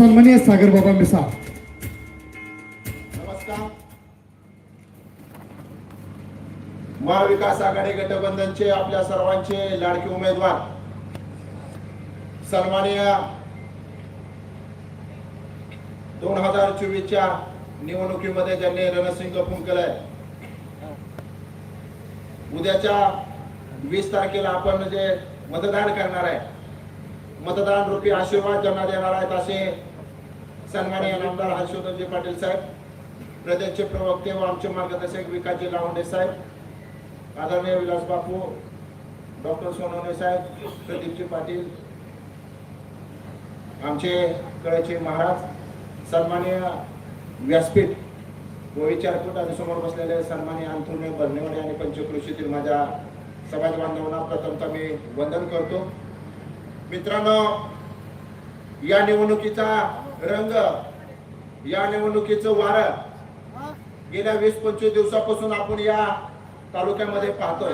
सन्मान्य सागर बाबा मिसा. नमस्कार. महाविकास आघाडी गठबंधनचे आपल्या सर्वांचे लाडके उमेदवार सन्माननीय दोन हजार चोवीसच्या निवडणुकीमध्ये ज्यांनी रणसिंग फुंकलंय उद्याच्या वीस तारखेला आपण जे मतदान करणार आहे मतदान रूपी आशीर्वाद ज्यांना देणार आहेत असे सन्माननीय आमदार हर्षवर्धनजी पाटील साहेब प्रदेशचे प्रवक्ते व आमचे मार्गदर्शक विकासजी लावंडे साहेब आदरणीय विलास बापू डॉक्टर सोनवणे साहेब प्रदीपजी पाटील आमचे कळचे महाराज सन्मान्य व्यासपीठ व विचारपीठ आणि समोर बसलेले सन्मान्य अंथरुणे बर्णेवाडे आणि पंचकृषीतील माझ्या समाज बांधवांना प्रथमतः मी वंदन करतो. मित्रांनो या निवडणुकीचा रंग या निवडणुकीचं वार गेल्या वीस पंचवीस दिवसापासून आपण या तालुक्यामध्ये पाहतोय.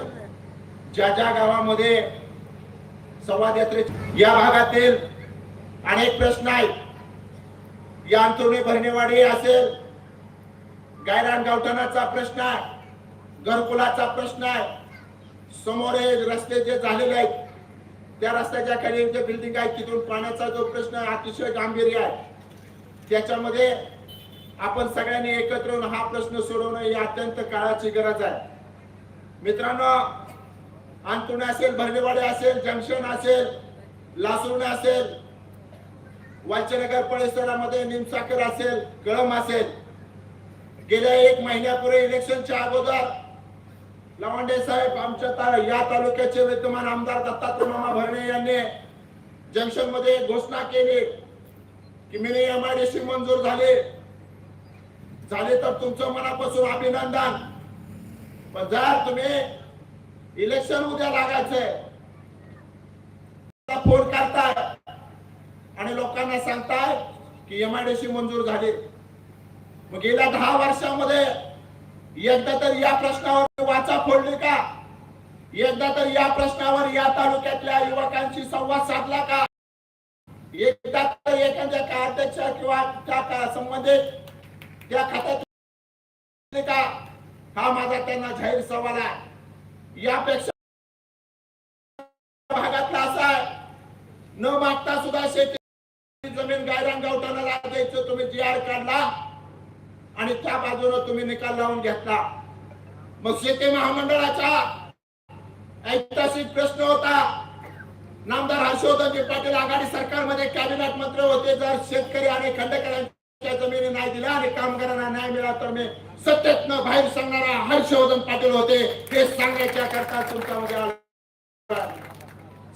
ज्या ज्या गावामध्ये संवाद यात्रे या भागातील अनेक प्रश्न आहेत. या अंतरुणी भरणेवाडी असेल गायरान गावठाणाचा प्रश्न आहे घरकुलाचा प्रश्न आहे समोर रस्ते जे झालेले आहेत त्या रस्त्याच्या खाली जे बिल्डिंग आहे तिथून पाण्याचा जो प्रश्न अतिशय गांभीर्य आहे. त्याच्यामध्ये आपण सगळ्यांनी एकत्र येऊन हा प्रश्न सोडवणं ही अत्यंत काळाची गरज आहे. मित्रांनो अंतुणे असेल भरणेवाडे असेल जंक्शन असेल लासुणे असेल वालचनगर परिसरामध्ये निमसाकर असेल कळम असेल. गेल्या एक महिन्यापूर्वी इलेक्शनच्या अगोदर लवंडे साहेब आमच्या ता- या तालुक्याचे विद्यमान आमदार दत्तात्रय मामा भरणे यांनी जंक्शनमध्ये घोषणा केली. की डी सी मंजूर झाले. झाले तर तुमचं मनापासून अभिनंदन. पण जर तुम्ही इलेक्शन उद्या लागायचंय फोन करताय आणि लोकांना सांगताय की एम आय डी सी मंजूर झाली. मग गेल्या दहा वर्षामध्ये एकदा तर या प्रश्नावर वाचा फोडली का? एकदा तर या प्रश्नावर या तालुक्यातल्या युवकांशी संवाद साधला का? एकदा एखाद्या का अध्यक्ष किंवा त्या संबंधित त्या खात्यात का? हा माझा त्यांना जाहीर सवाल आहे. यापेक्षा भागातला असा न मागता सुद्धा शेती जमीन गायरान गावताना द्यायचं तुम्ही जी आर काढला आणि त्या बाजूने तुम्ही निकाल लावून घेतला. मग शेती महामंडळाचा ऐतिहासिक प्रश्न होता. नामदार हर्षवर्धनजी पाटील आघाडी सरकारमध्ये कॅबिनेट मंत्री होते. जर शेतकरी आणि खंडकरांच्या जमिनी नाही दिल्या आणि कामगारांना न्याय मिळाला तर मी सत्तेतनं बाहेर सांगणारा हर्षवर्धन पाटील होते. हे सांगायच्या करता तुमच्यामध्ये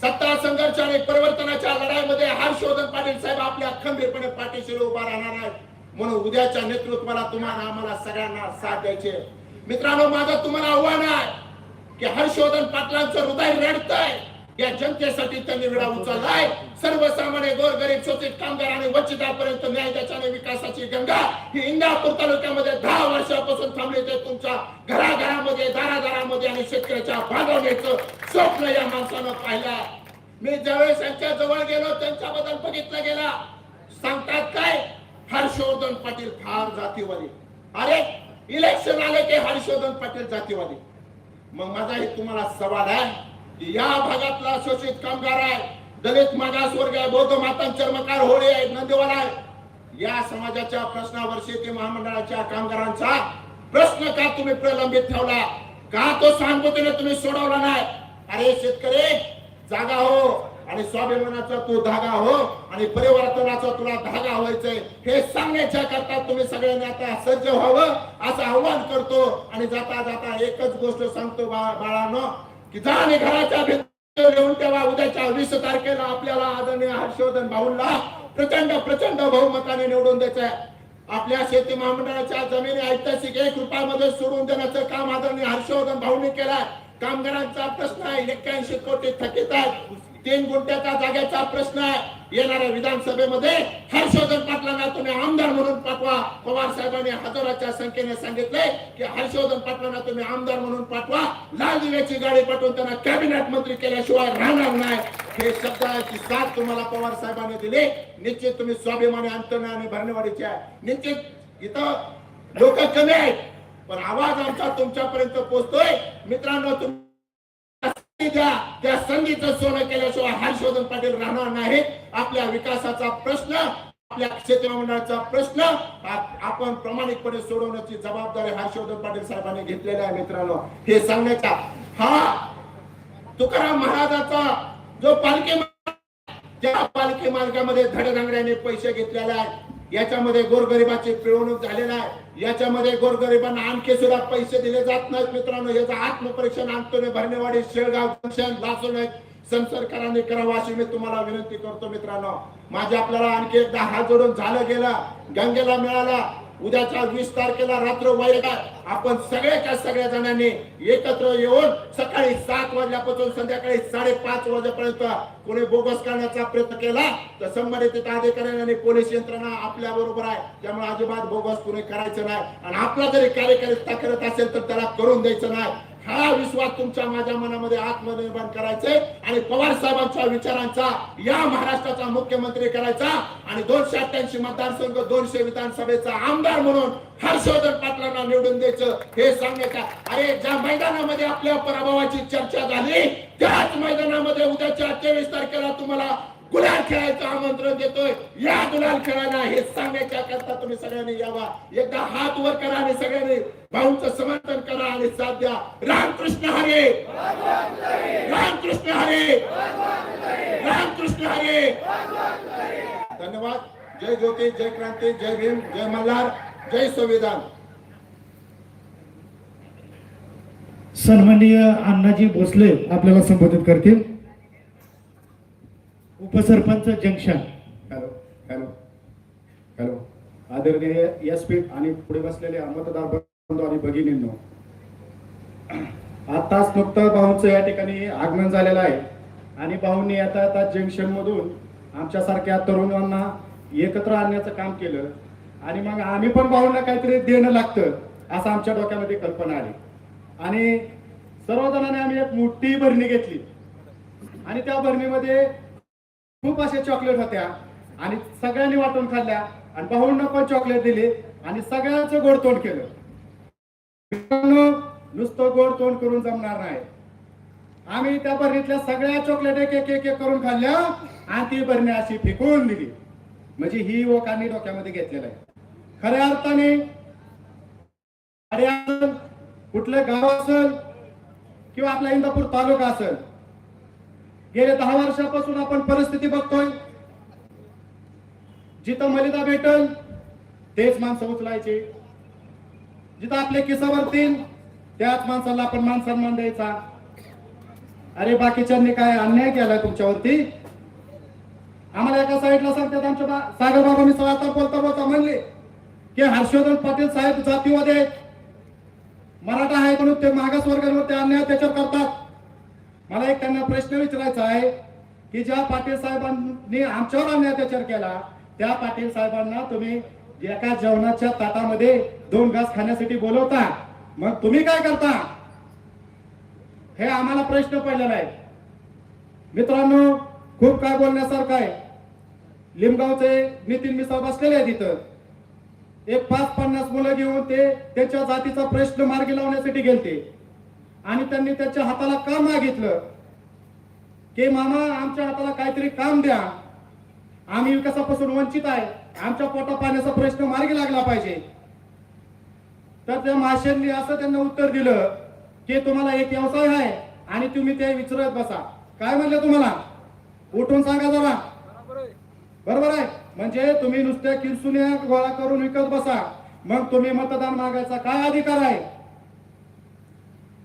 सत्ता संघर्ष आणि परिवर्तनाच्या लढाईमध्ये हर्षवर्धन पाटील साहेब आपल्या खंबीरपणे पाठीशी उभा राहणार आहेत. म्हणून उद्याच्या नेतृत्वाला तुम्हाला आम्हाला सगळ्यांना साथ द्यायचे मित्रांनो माझं तुम्हाला आव्हान आहे की हर्षवर्धन पाटलांचं हृदय रडतंय. या जनतेसाठी त्यांनी वेळा उचललाय. सर्वसामान्य गोरगरीब शोषित कामगार आणि वंचितापर्यंत न्याय त्याच्याने विकासाची गंगा ही इंदापूर तालुक्यामध्ये दहा वर्षापासून थांबली ते तुमच्या घराघरामध्ये दारादारामध्ये आणि शेतकऱ्याच्या भागवण्याचं स्वप्न या माणसानं पाहिलं. मी ज्यावेळेस यांच्या जवळ गेलो त्यांच्याबद्दल बघितलं गेला. सांगतात काय? हर्षवर्धन पाटील फार जातीवादी. अरे इलेक्शन आले की हर्षवर्धन पाटील जातीवादी. मग माझा हे तुम्हाला सवाल आहे. की या भागातला शोषित कामगार आहे. दलित मागासवर्ग आहे बौद्ध मातांचे चर्मकार होळे आहे नंदीवाला आहे. या समाजाच्या प्रश्नावर शेती महामंडळाच्या कामगारांचा प्रश्न का तुम्ही प्रलंबित ठेवला? का तो सहानुभूतीने तुम्ही सोडवला नाही? अरे शेतकरी जागा हो आणि स्वाभिमानाचा तू धागा हो आणि परिवर्तनाचा तुला धागा व्हायचंय. हे सांगण्याच्या करता तुम्ही सगळ्यांनी आता सज्ज व्हावं असं आव्हान करतो. आणि जाता जाता एकच गोष्ट सांगतो बाळानो की जा घराच्या भिंतीवर येऊन तेव्हा उद्याच्या वीस तारखेला आपल्याला आदरणीय हर्षवर्धन भाऊंना प्रचंड प्रचंड बहुमताने निवडून द्यायचंय. आपल्या शेती महामंडळाच्या जमिनी ऐतिहासिक एक रुपयामध्ये सोडून देण्याचं काम आदरणीय हर्षवर्धन भाऊंनी केलाय. कामगारांचा प्रश्न आहे एक्क्याऐंशी कोटी थकीत आहे तीन गुंठ्याच्या जागेचा प्रश्न येणाऱ्या विधानसभेमध्ये हर्षवर्धन पाटलांना तुम्ही आमदार म्हणून पाठवा. पवार साहेबांनी हजाराच्या संख्येने सांगितले की हर्षवर्धन पाटलांना तुम्ही आमदार म्हणून पाठवा. लाल दिव्याची गाडी पाठवून त्यांना कॅबिनेट मंत्री केल्याशिवाय राहणार नाही. हे शब्दाची साथ तुम्हाला पवार साहेबांनी दिली. निश्चित तुम्ही स्वाभिमानी अंतर्न आणि भरणेवाडीचे आहे. निश्चित इथं लोक कमी आहेत. पण आवाज आमचा तुमच्यापर्यंत पोहोचतोय. मित्रांनो तुम्ही द्या त्या संधीचं सोनं केल्याशिवाय हर्षवर्धन पाटील राहणार नाहीत. आपल्या विकासाचा प्रश्न आपल्या क्षेत्र मंडळाचा प्रश्न आपण प्रामाणिकपणे सोडवण्याची जबाबदारी हर्षवर्धन पाटील साहेबांनी घेतलेली आहे मित्रांनो. हे सांगण्याचा हा तुकाराम महाराजाचा जो पालखी त्या पालखी मार्गामध्ये धडधांगड्याने पैसे घेतलेले आहे याच्यामध्ये गोरगरिबाची पिळवणूक झालेला आहे. याच्यामध्ये गोरगरिबांना आणखी सुद्धा पैसे दिले जात नाहीत मित्रांनो. याचं आत्मपरीक्षण अंतोने भरणेवाडी शेळगाव जंक्शन लासून संसरकरांनी करावं अशी मी तुम्हाला विनंती करतो मित्रांनो. माझे आपल्याला आणखी एकदा हात जोडून झालं गेलं. गंगेला मिळाला. उद्याच्या वीस तारखेला रात्र वाईट आपण सगळ्याच्या सगळ्या जणांनी एकत्र येऊन सकाळी सात वाजल्यापासून संध्याकाळी साडेपाच वाजेपर्यंत कोणी बोगस करण्याचा प्रयत्न केला तर संबंधित अधिकाऱ्यांनी आणि पोलीस यंत्रणा आपल्या बरोबर आहे. त्यामुळे अजिबात बोगस कोणी करायचं नाही. आणि आपला जरी कार्यकारी तक्रार असेल तर त्याला करून द्यायचं नाही. हा विश्वास तुमच्या माझ्या मनामध्ये आत्मनिर्माण करायचे आणि पवार साहेबांच्या विचारांचा या महाराष्ट्राचा मुख्यमंत्री करायचा. आणि दोनशे अठ्ठ्याऐंशी मतदारसंघ दोनशे विधानसभेचा आमदार म्हणून हर्षवर्धन पाटलांना निवडून द्यायचं हे सांगायचं. अरे ज्या मैदानामध्ये आपल्या पराभवाची चर्चा झाली त्याच मैदानामध्ये उद्याच्या अठ्ठावीस तारखेला तुम्हाला गुलाल खेळायचं आमंत्रण देतोय. या गुलाल खेळायला हे सांगायच्या करता तुम्ही सगळ्यांनी यावा. एकदा हात वर करा आणि सगळ्यांनी भाऊंच समर्थन करा आणि साथ द्या. रामकृष्ण हरे! रामकृष्ण हरे! रामकृष्ण हरे! धन्यवाद. जय ज्योती जय क्रांती जय भीम जय मल्हार. जय संविधान. सन्माननीय अण्णाजी भोसले आपल्याला संबोधित करतील. उपसरपंच जंक्शन. Hello hello hello. आदरणीय यासपीठ आणि पुढे बसलेले मतदार बंधू आणि भगिनींनो आताच फक्त भाऊंचं या ठिकाणी आगमन झालेलं आहे. आणि भाऊंनी आता आता जंक्शन मधून आमच्यासारख्या तरुणांना एकत्र आणण्याचं काम केलं. आणि मग आम्ही पण भाऊंना काहीतरी देणं लागतं असं आमच्या डोक्यामध्ये कल्पना आली. आणि सर्वजणांनी आम्ही एक मोठी भरणी घेतली. आणि त्या भरणीमध्ये खूप असे चॉकलेट होत्या आणि सगळ्यांनी वाटून खाल्ल्या आणि भाऊंना पण चॉकलेट दिली आणि सगळ्यांचं गोड तोंड केलं. नुसतं गोड तोंड करून जमणार नाही. आम्ही त्या बरणीतल्या सगळ्या चॉकलेट एक एक एक एक करून खाल्ल्या आणि ती बरणी अशी फेकून दिली. म्हणजे ही ओकांनी डोक्यामध्ये घेतलेलं आहे. खऱ्या अर्थाने अरे कुठलं गाव असेल किंवा आपला इंदापूर तालुका असेल गेल्या दहा वर्षापासून आपण परिस्थिती बघतोय. जिथं मलिदा भेटल तेच माणसं उचलायचे. जिथं आपले किस्सा भरतील त्याच माणसाला आपण मान सन्मान द्यायचा. अरे बाकीच्यांनी काय अन्याय केलाय तुमच्यावरती? आम्हाला एका साईडला सांगतात आमच्या सागर बाबा मी आता बोलता बोलता म्हणले की हर्षवर्धन पाटील साहेब जातीवादी आहेत. मराठा आहे म्हणून ते मागास वर्गांवर ते अन्याय त्याच्यावर करतात. मला एक त्यांना प्रश्न विचारायचा आहे की ज्या पाटील साहेबांनी आमच्यावर अन्याय त्याच्यावर केला त्या पाटील साहेबांना तुम्ही एका जेवणाच्या ताटामध्ये दोन घास खाण्यासाठी बोलवता. मग तुम्ही काय करता? हे आम्हाला प्रश्न पडलेला आहे. मित्रांनो खूप काय बोलण्यासारखं आहे. लिमगावचे नितीन मिसाळ बसलेले आहेत इथं. एक पाच पन्नास मुलं घेऊन ते त्याच्या जातीचा प्रश्न मार्गी लावण्यासाठी गेलते. आणि त्यांनी त्याच्या हाताला काम मागितलं? की मामा आमच्या हाताला काहीतरी काम द्या. आम्ही विकासापासून वंचित आहे. आमच्या पोटा पाण्याचा प्रश्न मार्गी लागला पाहिजे. तर त्या माशांनी असं त्यांना उत्तर दिलं की तुम्हाला एक व्यवसाय आहे आणि तुम्ही ते विचारत बसा. काय म्हणलं तुम्हाला? उठून सांगा जरा. बरोबर आहे? म्हणजे तुम्ही नुसत्या किरसुन्या गोळा करून विकत बसा. मग तुम्ही मतदान मागायचा काय अधिकार आहे?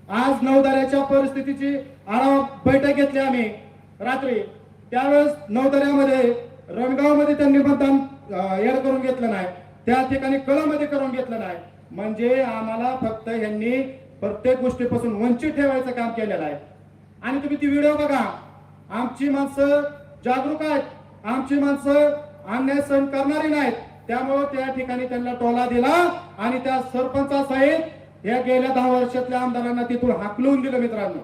आज नौदऱ्याच्या परिस्थितीची आढावा बैठक घेतली आम्ही. रात्री. त्यावेळेस नौदऱ्यामध्ये रणगावमध्ये त्यांनी मतदान एड करून घेतलं नाही. त्या ठिकाणी कळमध्ये करून घेतलं नाही. म्हणजे आम्हाला फक्त यांनी प्रत्येक गोष्टीपासून वंचित ठेवायचं काम केलेलं आहे. आणि तुम्ही ती व्हिडिओ बघा. आमची माणसं जागरूक आहेत. आमची माणसं अन्याय सहन करणारी नाहीत. त्यामुळे त्या ठिकाणी त्यांना टोला दिला आणि त्या सरपंचासहित या गेल्या दहा वर्षातल्या आमदारांना तिथून हाकलून दिलं मित्रांनो.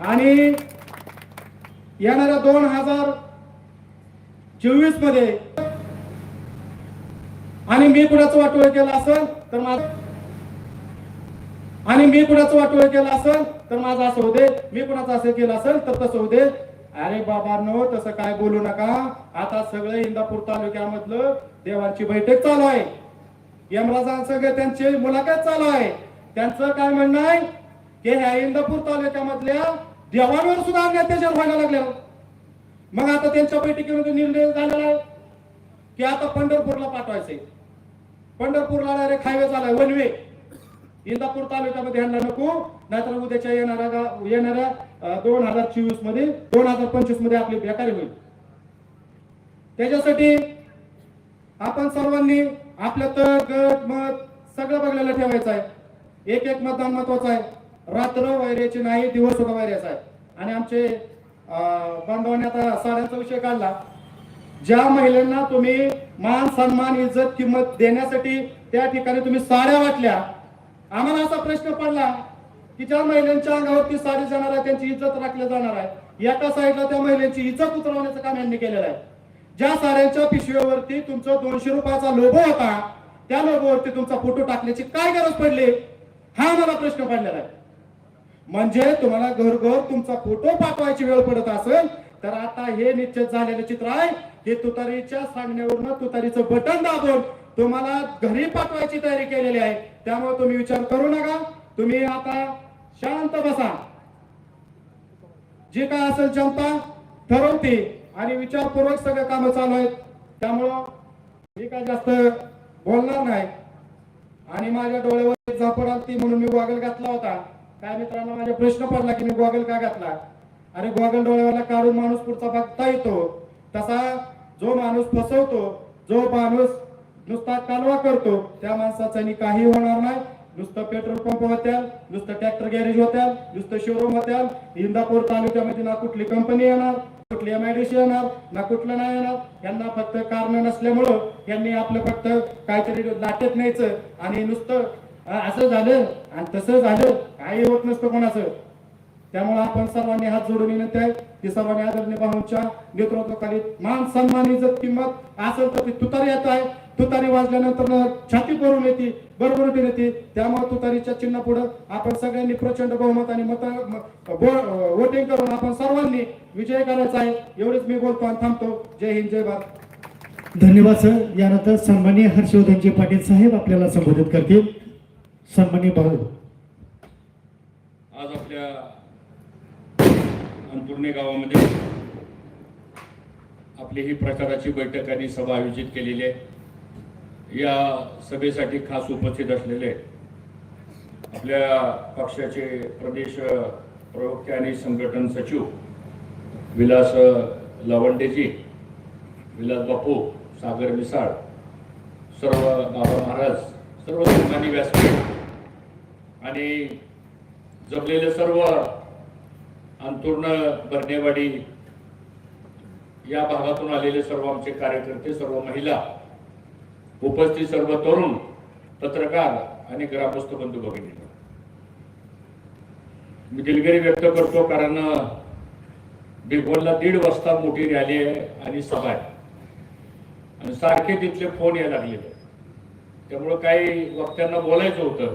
आणि येणाऱ्या दोन हजार चोवीसमध्ये आणि मी कुणाचं वाटोळ केलं असेल तर माझ आणि मी कुणाचं वाटोळ केलं असेल तर माझं असं होते मी कुणाचं असं केलं असेल तर तसं होते अरे बाबांनो तसं काय बोलू नका. आता सगळं इंदापूर तालुक्यामधलं देवांची बैठक चालू आहे. यमराजांसंग त्यांची मुलाखत चालू आहे. त्यांचं काय म्हणणं आहे? की ह्या इंदापूर तालुक्यामधल्या देवांवर सुद्धा अत्याचार व्हायला लागल्या मग आता त्यांच्या बैठकीमध्ये निर्णय झालेला आहे. की आता पंढरपूरला पाठवायचंय. पंढरपूरला डायरेक्ट हायवे चालाय वन वे इंदापूर तालुक्यामध्ये ह्यांना नको नाहीतर उद्याच्या येणाऱ्या येणाऱ्या दोन हजार चोवीसमध्ये दोन हजार पंचवीसमध्ये आपली बेकारी होईल. त्याच्यासाठी आपण सर्वांनी आपलं तर गट मत सगळं बघायला ठेवायचं आहे. एक एक मतदान महत्वाचं आहे. रात्र वैऱ्याची नाही दिवस सुद्धा वैऱ्याचा आहे. आणि आमचे बांधवांनी आता साड्यांचा विषय काढला. ज्या महिलांना तुम्ही मान सन्मान इज्जत किंमत देण्यासाठी त्या ठिकाणी तुम्ही साड्या वाटल्या आम्हाला असा प्रश्न पडला की ज्या महिलांच्या अंगावरती साडी जाणार आहे त्यांची इज्जत राखली जाणार आहे. एका साईडला त्या महिलांची इज्जत उतरवण्याचं काम यांनी केलेलं आहे. ज्या साड्यांच्या पिशवीवरती तुमचा दोनशे रुपयाचा लोगो होता त्या लोगोवरती तुमचा फोटो टाकण्याची काय गरज पडली? हा आम्हाला प्रश्न पडलेला आहे. म्हणजे तुम्हाला घरघर तुमचा फोटो पाठवायची वेळ पडत असेल तर आता हे निश्चित झालेलं चित्र आहे. हे तुतारीच्या सांगण्यावरून तुतारीचं बटन दाबून तुम्हाला घरी पाठवायची तयारी केलेली आहे. त्यामुळे तुम्ही विचार करू नका. तुम्ही आता शांत बसा. जे काय असेल जनता ठरवते आणि विचारपूर्वक सगळं कामं चालू आहेत. त्यामुळं मी काय जास्त बोलणार नाही. आणि माझ्या डोळ्यावर झापड आलती म्हणून मी गॉगल घातला होता. काय मित्रांनो माझा प्रश्न पडला की मी गॉगल का घातला? अरे गॉगल डोळ्याला काढून माणूस पुढचा बघता येतो. तसा जो माणूस फसवतो जो माणूस नुसता कालवा करतो त्या माणसाचा काही होणार नाही. नुसतं पेट्रोल पंप होत्याल नुसतं ट्रॅक्टर गॅरेज होत्याल नुसतं शोरूम होत्याल. इंदापूर तालुक्यामध्ये ना कुठली कंपनी येणार कुठली एमआयडीसी येणार ना कुठलं नाही येणार. यांना फक्त कारण नसल्यामुळं यांनी आपलं फक्त काहीतरी लाटेत न्यायचं आणि नुसतं असं झालं आणि तसं झालं काही होत नसतं कोणाचं. त्यामुळे आपण सर्वांनी हात जोडून विनंती आहे की सर्वांनी आदरणीय भाऊंच्या नेतृत्वाखाली मान सन्मान इज्जत किंमत असेल तर ती तुतार येत आहे. तुतारी वाजल्यानंतर छाती भरून येते बरोबर येते. त्यामुळे तुतारीच्या चिन्ह पुढे आपण सगळ्यांनी प्रचंड बहुमत आणि मत वोटिंग करून आपण सर्वांनी विजय करायचा आहे. एवढेच मी बोलतो आणि थांबतो. जय हिंद जय भारत. धन्यवाद सर. यानंतर सन्माननीय हर्षवर्धनजी पाटील साहेब आपल्याला संबोधित करतील. सन्माननीय भाऊ. आज आपल्या अंतुर्णे गावामध्ये आपली ही प्रचाराची बैठक आणि सभा आयोजित केलेली आहे. या सभेसाठी खास उपस्थित असलेले आपल्या पक्षाचे प्रदेश प्रवक्ते आणि संघटन सचिव विलास लवंडेजी विलास बापू सागर मिसाळ सर्व बाबा महाराज सर्व सन्मानी व्यासपीठ आणि जमलेले सर्व अंतुर्ण बर्नेवाडी या भागातून आलेले सर्व आमचे कार्यकर्ते सर्व महिला उपस्थित सर्व तरुण पत्रकार आणि ग्रामस्थ बंधू भगिनी. मी दिलगिरी व्यक्त करतो कारण बिगोलला दीड वाजता मोठी रॅली आहे आणि सभा आहे. आणि सारखे तिथले फोन यायला लागलेले त्यामुळं काही वक्त्यांना बोलायचं होतं.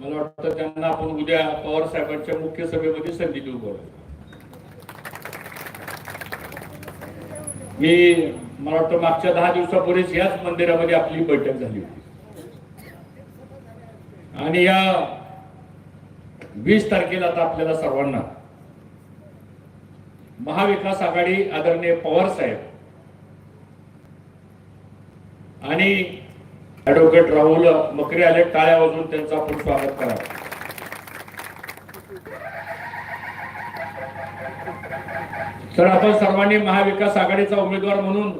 मला वाटतं त्यांना आपण उद्या पवार साहेबांच्या मुख्य सभेमध्ये संधी देऊ बोलायला मी मला वाटतं मागच्या दहा दिवसापूर्वीच याच मंदिरामध्ये आपली बैठक झाली होती. आणि या वीस तारखेला आता आपल्याला सर्वांना महाविकास आघाडी आदरणीय पवार साहेब आणि ऍडव्होकेट राहुल मकरे आले टाळ्या वाजून त्यांचं आपण स्वागत करा तर आपण सर्वांनी महाविकास आघाडीचा उमेदवार म्हणून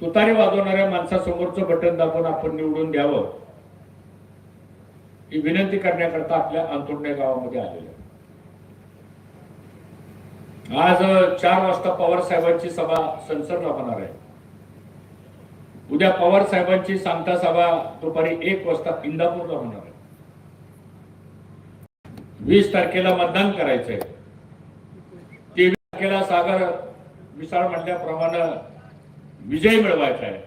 तुतारी वाजवणाऱ्या माणसासमोरचं बटन दाबून आपण निवडून द्यावं ही विनंती करण्याकरता आपल्या अंतुर्णे गावामध्ये आलेलं आज चार वाजता पवार साहेबांची सभा संसदला होणार आहे. उद्या पवार साहेबांची सांगता सभा दुपारी एक वाजता इंदापूरला होणार आहे. वीस तारखेला मतदान करायचंय. तारखेला सागर मिसाळ म्हटल्याप्रमाणे विजय मिळवायचा आहे.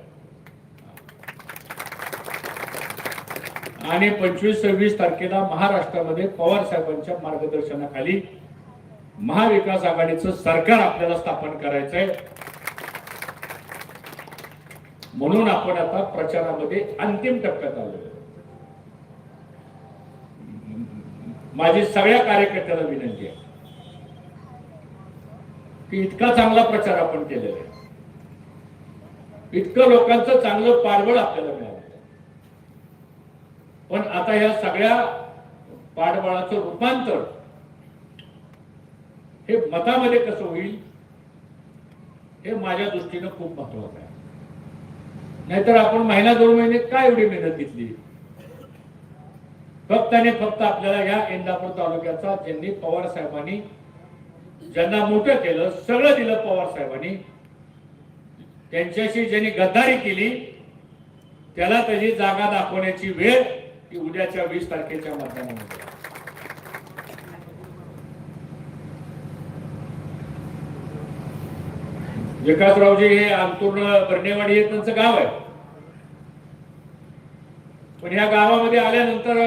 आणि पंचवीस सव्वीस तारखेला महाराष्ट्रामध्ये पवार साहेबांच्या मार्गदर्शनाखाली महाविकास आघाडीचं सरकार आपल्याला स्थापन करायचंय. म्हणून आपण आता प्रचारामध्ये अंतिम टप्प्यात आलो माझी सगळ्या कार्यकर्त्याला विनंती आहे. की इतका चांगला प्रचार आपण केलेला आहे. इतकं लोकांचं चांगलं पाठबळ आपल्याला मिळालं पण आता या सगळ्या पाठबळाचं रूपांतर हे मतामध्ये कसं होईल हे माझ्या दृष्टीनं खूप महत्वाचं आहे. नाहीतर आपण महिना दोन महिने काय एवढी मेहनत घेतली? फक्त आणि फक्त आपल्याला या इंदापूर तालुक्याचा ज्यांनी पवार साहेबांनी ज्यांना मोठं केलं सगळं दिलं पवार साहेबांनी. त्यांच्याशी ज्यांनी गद्दारी केली त्याला त्याची जागा दाखवण्याची वेळ ही उद्याच्या वीस तारखेच्या मतदानामध्ये विकासरावजी हे अंतुर्ण बर्णेवाडी हे त्यांचं गाव आहे. पण ह्या गावामध्ये आल्यानंतर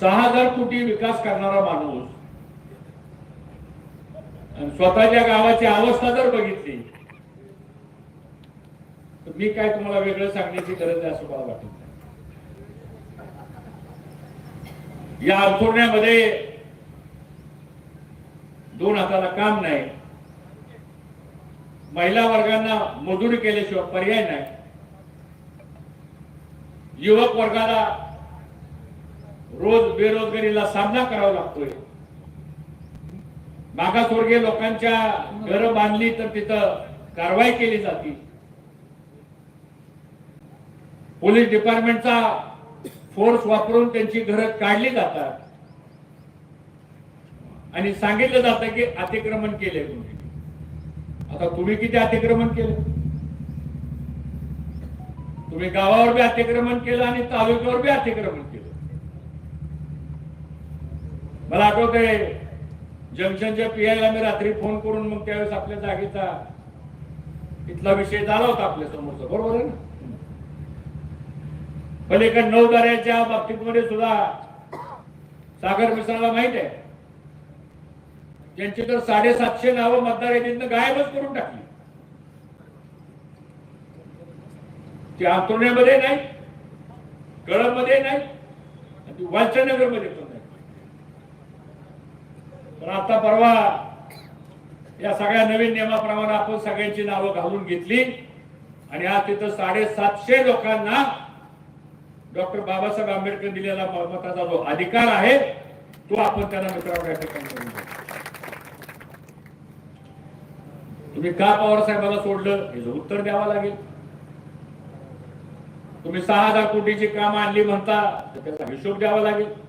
सहा हजार कोटी विकास करणारा माणूस आणि स्वतःच्या गावाची अवस्था जर बघितली तर मी काय तुम्हाला वेगळं सांगण्याची गरज आहे असं मला वाटत नाही. या अंथोरण्यामध्ये दोन हाताला काम नाही. महिला वर्गांना मजुरी केल्याशिवाय पर्याय नाही. युवक वर्गाला रोज बेरोजगारीला सामना करावा लागतोय. मागासवर्गीय लोकांच्या घरं बांधली तर तिथं कारवाई केली जाते. पोलीस डिपार्टमेंटचा फोर्स वापरून त्यांची घरं काढली जातात. आणि सांगितलं जातं की अतिक्रमण केले तुम्ही. आता तुम्ही किती अतिक्रमण केलं? तुम्ही गावावर बी अतिक्रमण केलं आणि तालुक्यावर बी अतिक्रमण केलं. मला आठवतंय जंक्शनच्या पीआयला मी रात्री फोन करून मग त्यावेळेस आपल्या जागेचा इथला विषय झाला होता आपल्या समोरचा. बरोबर आहे ना? पलीकडे नौदऱ्याच्या बाबतीत मध्ये सुद्धा सागर मिश्राला माहीत आहे. त्यांची तर साडेसातशे नावं मतदार यादीतनं गायबच करून टाकली. ती आंतोण्यामध्ये नाही कळंबमध्ये नाही आणि ती वालचंदनगरमध्ये पण पण आता परवा या सगळ्या नवीन नियमाप्रमाणे आपण सगळ्यांची नावं घालून घेतली. आणि आज तिथं साडेसातशे लोकांना डॉक्टर बाबासाहेब आंबेडकर दिलेला मताचा जो अधिकार आहे तो आपण त्यांना मित्रांनो या ठिकाणी तुम्ही का पवार साहेबाला सोडलं? हे उत्तर द्यावं लागेल. तुम्ही सहा हजार कोटीची कामं आणली म्हणता तर त्याचा हिशोब द्यावा लागेल.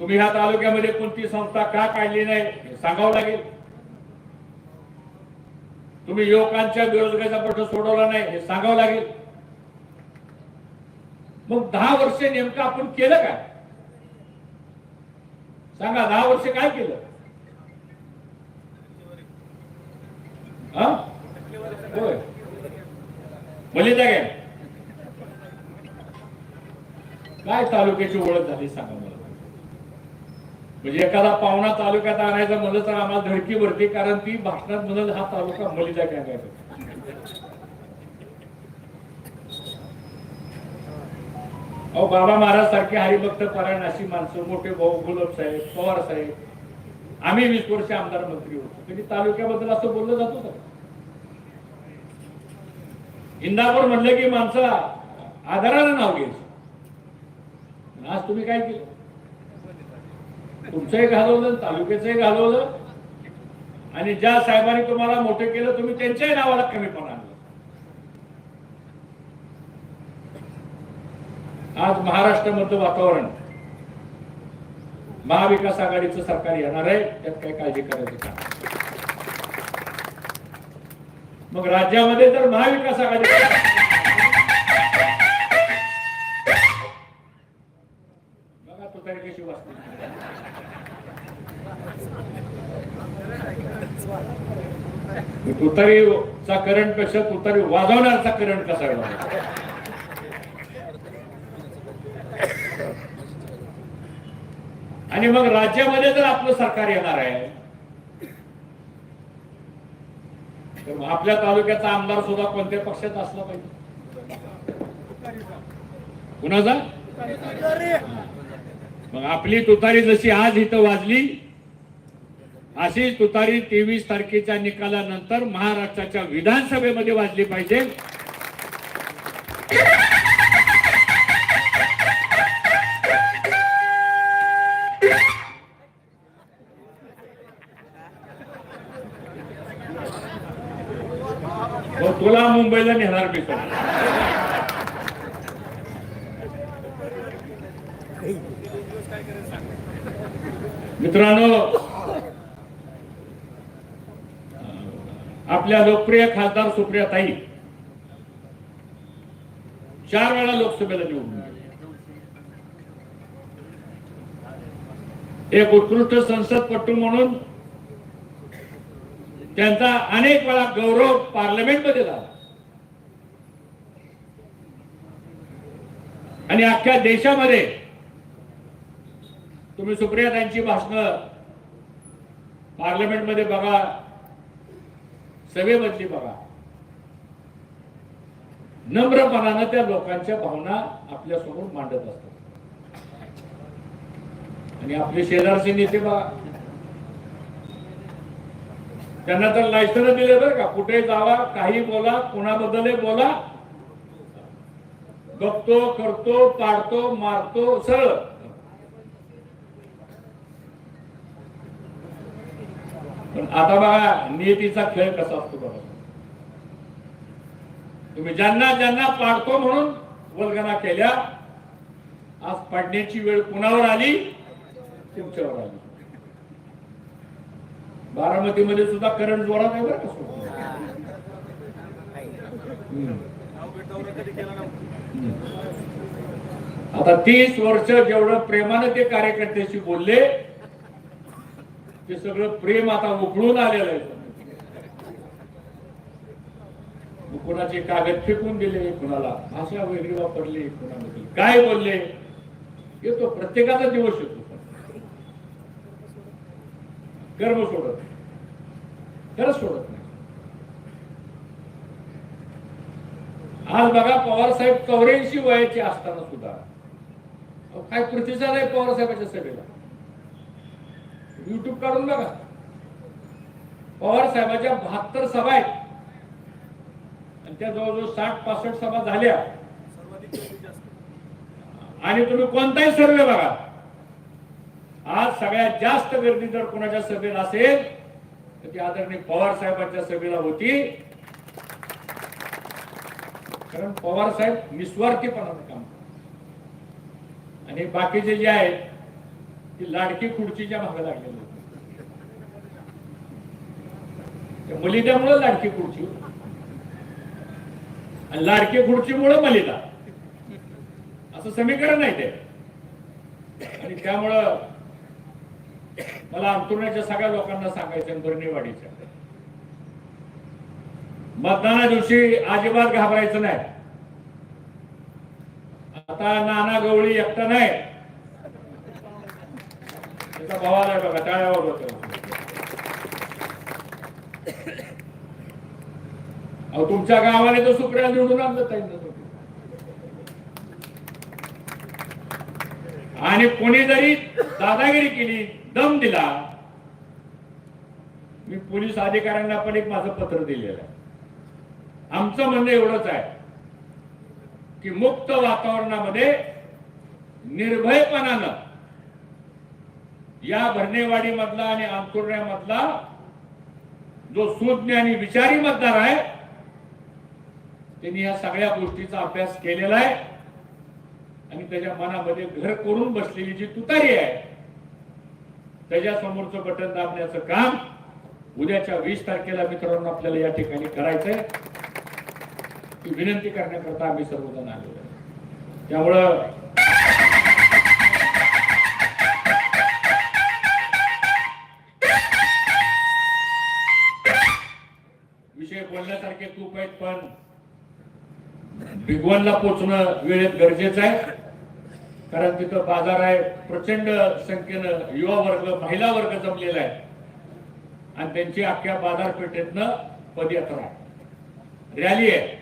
तुम्ही ह्या तालुक्यामध्ये कोणती संस्था का काढली नाही हे सांगावं लागेल. तुम्ही युवकांच्या बेरोजगारीचा प्रश्न सोडवला नाही हे सांगावं लागेल. मग दहा वर्ष नेमकं आपण केलं काय? सांगा दहा वर्ष काय केलं? हा? होय. मलिता काय काय तालुक्याची ओळख झाली सांगा म्हणजे एखादा पाहुणा तालुक्यात आणायचा म्हणलं तर आम्हाला धडकी भरते कारण ती भाषणात म्हणत हा तालुका मलिदा काय अहो बाबा महाराज सारखे हरिभक्त परायण अशी माणसं मोठे भाऊ गुलाब साहेब पवार साहेब. आम्ही वीस वर्ष आमदार मंत्री होतो. तरी तालुक्याबद्दल असं बोललं जातो का? इंदापूर म्हणलं की माणसं आधारानं नाव घ्यायचं. आज तुम्ही काय केलं? तुमचंही घालवलं तालुक्याचंही घालवलं. आणि ज्या साहेबांनी तुम्हाला मोठं केलं तुम्ही त्यांच्याही नावाला कमीपणा आणलं. आज महाराष्ट्रामधलं वातावरण महाविकास आघाडीचं सरकार येणार आहे त्यात काही काळजी करायची का? मग राज्यामध्ये जर महाविकास आघाडी बघा तो तरी कशी वाचते तुतारीचा करंटपेक्षा तुतारी वाजवणारचा करंट कसा आणि मग राज्यामध्ये जर आपलं सरकार येणार आहे तर मग आपल्या तालुक्याचा आमदार सुद्धा कोणत्या पक्षात असला पाहिजे? कुणाचा? मग आपली तुतारी जशी आज इथं वाजली अशी तुतारी तेवीस तारखेच्या निकालानंतर महाराष्ट्राच्या विधानसभेमध्ये वाजली पाहिजे. हो, तुला मुंबईला नेणार मी मित्रांनो आपल्या लोकप्रिय खासदार सुप्रिया ताई चार वेळा लोकसभेला निवडून एक उत्कृष्ट संसदपटू म्हणून त्यांचा अनेक वेळा गौरव पार्लमेंटमध्ये झाला. आणि अख्ख्या देशामध्ये तुम्ही सुप्रिया त्यांची भाषणं पार्लमेंटमध्ये बघा. सभेमधली बघा. नम्रपणानं त्या लोकांच्या भावना आपल्यासमोर मांडत असतात. आणि आपले शेजारचे नेते बघा. त्यांना तर लायसन दिले बरं का. कुठे जावा काही बोला कोणाबद्दलही बोला. बघतो करतो पाडतो मारतो सरळ. पण आता बघा नियतीचा खेळ कसा असतो बघा. तुम्ही ज्यांना ज्यांना पाडतो म्हणून वल्गना केल्या आज पाडण्याची वेळ कुणावर आली? तुमच्यावर आली. बारामतीमध्ये सुद्धा करंट जोरात आहे बरं कसं आता तीस वर्ष जेवढं प्रेमानं ते कार्यकर्त्याशी बोलले ते सगळं प्रेम आता उकळून आलेलं आहे. मग कुणाचे कागद फेकून दिले कुणाला भाषा वेगळी वापरली कुणामध्ये काय बोलले येतो प्रत्येकाचा दिवस येतो. गर्व सोडत नाही. खरंच सोडत नाही. आज बघा पवार साहेब चौऱ्याऐंशी वयाचे असताना सुद्धा. काय प्रतिसाद आहे पवार साहेबाच्या सभेला? युट्यूब काढून बघा. पवार साहेबांच्या बहात्तर सभा आहेत. आणि त्या जवळजवळ साठ पासष्ट सभा झाल्या. आणि तुम्ही कोणताही सर्वे बघा. आज सगळ्यात जास्त गर्दी जर कोणाच्या सभेला असेल तर ती आदरणीय पवार साहेबांच्या सभेला होती. कारण पवार साहेब निस्वार्थीपणानं काम आणि बाकीचे जे आहेत ती लाडकी खुर्चीच्या मागे लागलेली होती. मलिदामुळे लाडकी खुर्ची. आणि लाडकी खुर्चीमुळे मलिदा. असं समीकरण नाही ते. आणि त्यामुळं मला अंतुरण्याच्या सगळ्या लोकांना सांगायचं बरणेवाडीच्या मतदाना दिवशी अजिबात घाबरायचं नाही. आता नाना गवळी एकटा नाही त्याचा भावाला आलाय बघा टाळ्यावर होतो. अहो तुमच्या गावाने तो सुप्रिया निवडून आणलं ताईंना आणि कोणी जरी दादागिरी केली दम दिला मी पोलीस अधिकाऱ्यांना पण एक माझं पत्र दिलेलं आहे. आमचं म्हणणं एवढंच आहे की मुक्त वातावरणामध्ये निर्भयपणानं या भरणेवाडी मधला आणि आंतुर्ण्यामधला जो सुज्ञ आणि विचारी मतदार आहे त्यांनी या सगळ्या गोष्टीचा अभ्यास केलेला आहे. आणि त्याच्या मनामध्ये घर करून बसलेली जी तुतारी आहे त्याच्या समोरचं बटन दाबण्याचं काम उद्याच्या वीस तारखेला मित्रांनो आपल्याला या ठिकाणी करायचंय. ती विनंती करण्याकरता आम्ही सर्वजण आलेलो आहे. त्यामुळं भिगवणला पोचणं वेळेत गरजेचं आहे. कारण तिथं बाजार आहे प्रचंड संख्येनं युवा वर्ग महिला वर्ग जमलेला आहे. आणि त्यांची अख्ख्या बाजारपेठेतनं पदयात्रा रॅली आहे.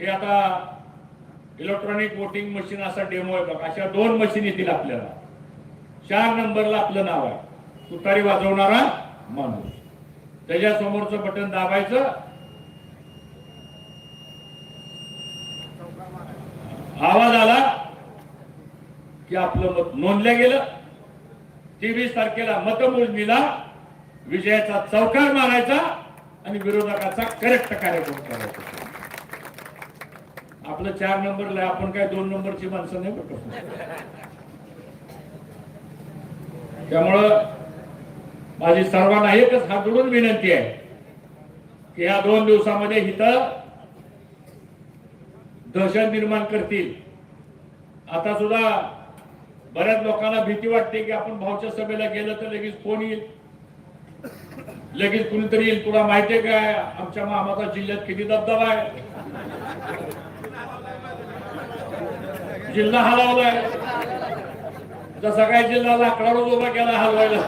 हे आता इलेक्ट्रॉनिक वोटिंग मशीन असा डेमो आहे बघा. अशा दोन मशीन येतील आपल्याला. चार नंबरला आपलं नाव आहे. तुतारी वाजवणारा माणूस. त्याच्या समोरचं बटन दाबायचं आवाज आला की आपलं मत नोंदलं गेलं. तेवीस तारखेला मतमोजणीला विजयाचा चौकार मारायचा आणि विरोधकाचा करेक्ट कार्यक्रम करायचा. आपलं चार नंबरला आपण काय दोन नंबरची माणसं नाही बघतो. त्यामुळं माझी सर्वांना एकच हात जोडून विनंती आहे की या दोन दिवसामध्ये इथं दहशत निर्माण करतील. आता सुद्धा बऱ्याच लोकांना भीती वाटते की आपण भाऊच्या सभेला गेलं तर लगेच फोन येईल. लगेच कुणीतरी येईल. तुला माहितीये काय आमच्या मामाचा जिल्ह्यात किती दबदबा आहे? जिल्हा हलवलाय. जसा काय जिल्हा लाकडावर उभा केला हलवायला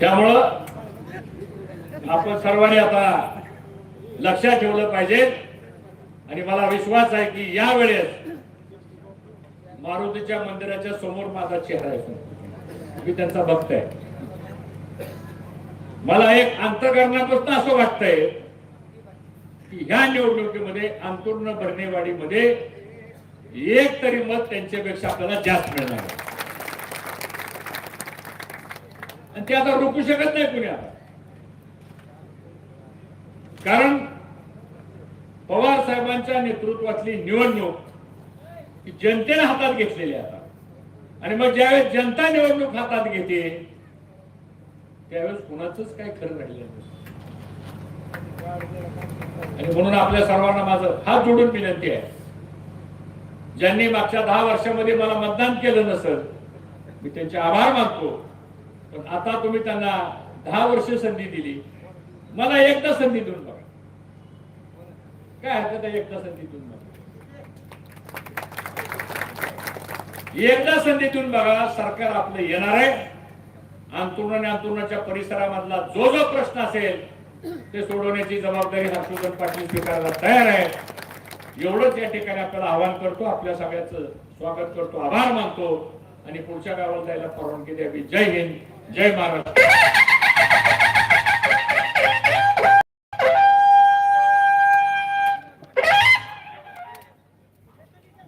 त्यामुळं आपण सर्वांनी आता लक्षात ठेवलं पाहिजे. आणि मला विश्वास आहे की या वेळेस मारुतीच्या मंदिराच्या समोर माझा चेहरा आहे. मी त्यांचा भक्त आहे. मला एक अंतकरणापासून असं वाटतंय की ह्या निवडणुकीमध्ये अंतुर्ण भरणेवाडीमध्ये एक तरी मत त्यांच्यापेक्षा आपल्याला जास्त मिळणार आणि ते आता रोखू शकत नाही कुणी आता. कारण पवार साहेबांच्या नेतृत्वातली निवडणूक ही जनतेने हातात घेतलेली आहे आता. आणि मग ज्यावेळेस जनता निवडणूक हातात घेते त्यावेळेस कुणाचंच काही खरं राहिलं नाही. आणि म्हणून आपल्या सर्वांना माझं हात जोडून विनंती आहे. ज्यांनी मागच्या दहा वर्षामध्ये मला मतदान केलं नसेल मी त्यांचे आभार मानतो. पण आता तुम्ही त्यांना दहा वर्ष संधी दिली. मला एकदा संधी देऊन बघा. काय हरकत आहे एकदा संधी देऊन बघा? एकदा संधी देऊन बघा सरकार आपलं येणार आहे. अंतुर्ण आणि अंतुर्णाच्या परिसरामधला जो जो प्रश्न असेल ते सोडवण्याची जबाबदारी हर्षवर्धन पाटील स्वीकारायला तयार आहे. एवढंच या ठिकाणी आपल्याला आवाहन करतो आपल्या सगळ्याचं स्वागत करतो आभार मानतो. आणि पुढच्या गावाला जायला परवानगी द्यावी. जय हिंद जय महाराष्ट्र.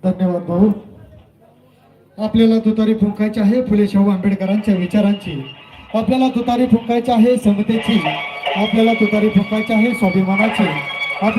धन्यवाद भाऊ. आपल्याला दुतारी फुंकायची आहे फुले शाहू आंबेडकरांच्या विचारांची. आपल्याला दुतारी फुंकायची आहे समतेची आपल्याला तुतारी फुंकायची आहे स्वाभिमानाची. आपल्याला